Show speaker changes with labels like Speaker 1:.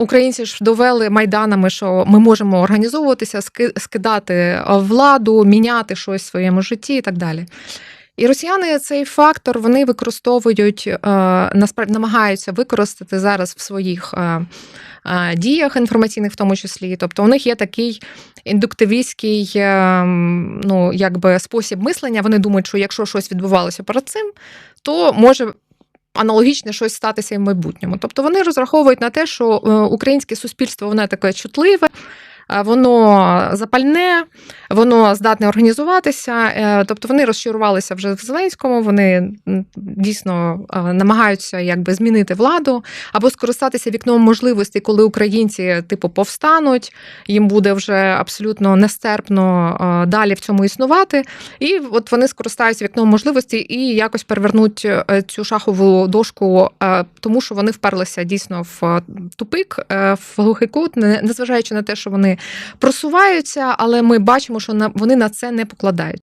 Speaker 1: Українці ж довели майданами, що ми можемо організовуватися, скидати владу, міняти щось в своєму житті і так далі. І росіяни цей фактор вони використовують, е, насправді намагаються використати зараз в своїх е, е, діях інформаційних, в тому числі. Тобто, у них є такий індуктивістський ну, якби спосіб мислення. Вони думають, що якщо щось відбувалося перед цим, то може. Аналогічне щось статися і в майбутньому. Тобто вони розраховують на те, що е, українське суспільство воно таке чутливе, воно запальне, воно здатне організуватися. Е, Тобто вони розчарувалися вже в Зеленському. Вони дійсно е, намагаються якби змінити владу або скористатися вікном можливостей, коли українці типу повстануть, їм буде вже абсолютно нестерпно е, далі в цьому існувати. І от вони скористаються вікном можливостей і якось перевернуть цю шахову дошку, тому що вони вперлися дійсно в тупик, в глухий кут, не- незважаючи на те, що вони просуваються, але ми бачимо, що вони на це не покладають.